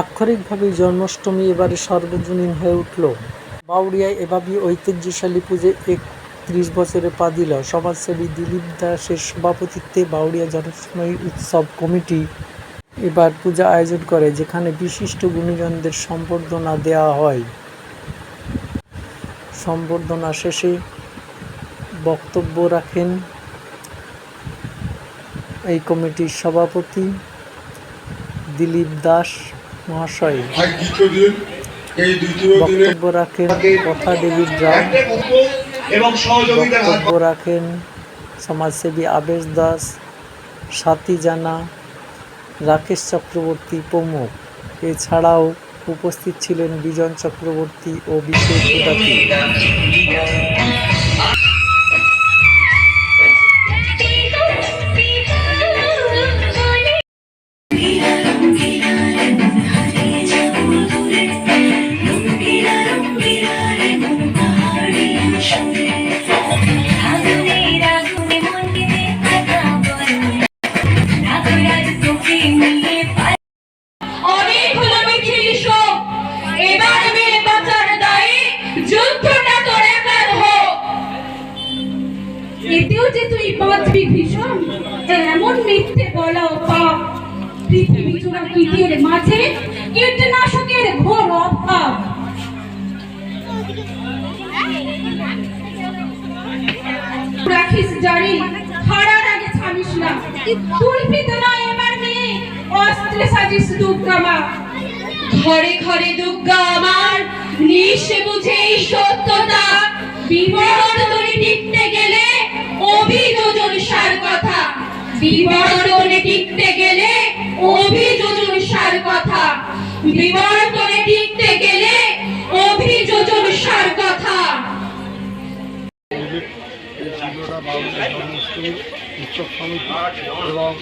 আক্ষরিকভাবেই জন্মাষ্টমী এবারে সর্বজনীন হয়ে উঠল। বাউরিয়ায় এভাবেই ঐতিহ্যশালী পুজো একত্রিশ বছরে পা দিল। সমাজসেবী দিলীপ দাসের সভাপতিত্বে বাউরিয়া জন্মাষ্টমী উৎসব কমিটি এবার পূজা আয়োজন করে, যেখানে বিশিষ্ট গুণীজনদের সম্বর্ধনা দেওয়া হয়। সম্বর্ধনা শেষে বক্তব্য রাখেন এই কমিটির সভাপতি দিলীপ দাস। মহাশয় বক্তব্য রাখেন কথা ডেভিড রাম বক্তব্য রাখেন সমাজসেবী আবেশ দাস সাথী জানা রাকেশ চক্রবর্তী প্রমুখ। এছাড়াও উপস্থিত ছিলেন বিজন চক্রবর্তী ও বিশেষ এতেও যে তুই বাঁচবি ভীষণ এমন মিথ্যে বলা, পাপ। পৃথিবী চূড়া কীটের মাঝে কীটনাশকের ঘোর ঘরে ঘরে দুর্গা আমার। নিশে বুঝে এই সত্যতা। বিবরণ করে টিকতে গেলে অভিযোজন সার কথা। বিবরণে টিকতে গেলে অভিযোজন সার কথা। বিবরণে টিকতে বাবুদের উৎসব সমিতি এবং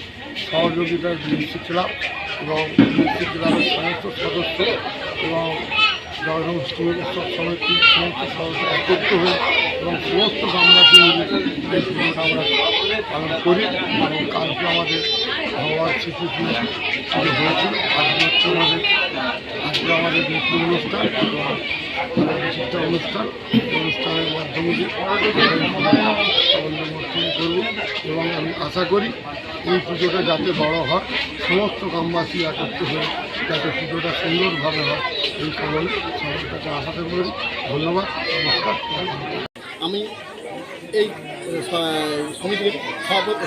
সহযোগিতার মিষ্টি ক্লাব এবং মিষ্টি ক্লাবের সমস্ত সদস্য এবং জন্মাষ্টমী উৎসব সমিতির সমস্ত সদস্য একত্রিত হয়ে এবং সমস্ত গ্রামবাসী মিলে এই পুজোটা আমরা পালন করি এবং কালকে আমাদের ভগবান শ্রীকৃষ্ণ পুজো হয়েছিল আজকে হচ্ছে আমাদের আজকে আমাদের নৃত্য অনুষ্ঠান এবং বিশিষ্ট অনুষ্ঠান অনুষ্ঠানের মাধ্যমে দিয়ে সমর্থন করব এবং আমি আশা করি এই পুজোটা যাতে বড় হয়, সমস্ত গ্রামবাসী একত্রিত হয়ে যাতে পুজোটা সুন্দরভাবে হয়, এই কারণে সবার কাছে আশাতে করি। ধন্যবাদ, নমস্কার। আমি এই সমিতির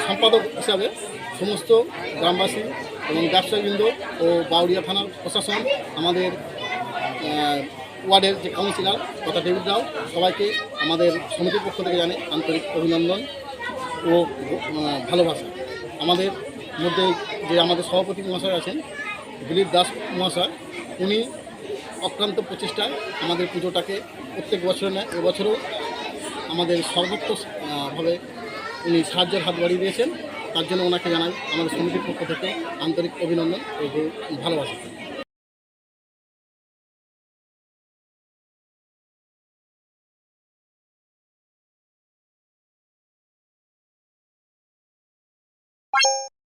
সম্পাদক হিসাবে সমস্ত গ্রামবাসী এবং ব্যবসায়ীবৃন্দ ও বাউরিয়া থানার প্রশাসন, আমাদের ওয়ার্ডের যে কাউন্সিলর তথা ডেভিড রাও, সবাইকে আমাদের সমিতির পক্ষ থেকে জানে আন্তরিক অভিনন্দন। ও ভালোবাসা। আমাদের মধ্যে যে আমাদের সভাপতি মহাশয় আছেন দিলীপ দাস মহাশয় উনি অক্রান্ত প্রচেষ্টায় আমাদের পুজোটাকে প্রত্যেক বছরে নেয়। এবছরও আমাদের সর্বোচ্চ আহ, উনি সাহায্যের হাত বাড়িয়ে দিয়েছেন। তার জন্য ওনাকে জানাই আমাদের সমিতির পক্ষ থেকে আন্তরিক অভিনন্দন ও ভালোবাসা।